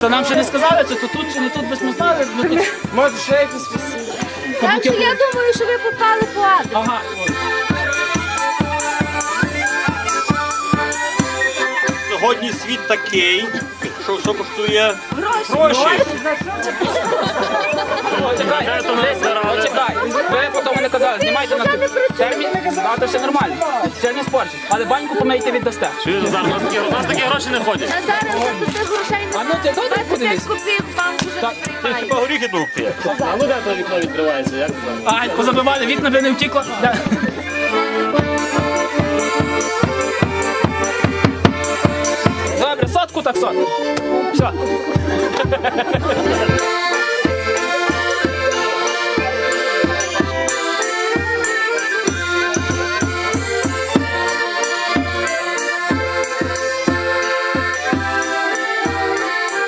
То нам ще не сказали, чи то тут, чи не тут, без ми знали. Ну, тут... Може, ще якось весілля. Так що я думаю, що ви попали по адресу. Ага. от. Сьогодні світ такий, що все коштує Гроші. гроші. Почекай. Ви потім не казали, знімайте на термін. А, то все нормально. Все не спорчить. Але баньку помийте віддасте. Чуєш, зараз, у нас такі, у нас такі гроші не ходять. А зараз тут тих грошей А ну, ти добре 25 подивись. копійок банк вже Так, не Ти приймає. хіба горіхи товкти? А ну де то вікно відкривається, як там? Ай, позабивали, вікна би не втікло. Да. Добре, сотку так сотку. Все.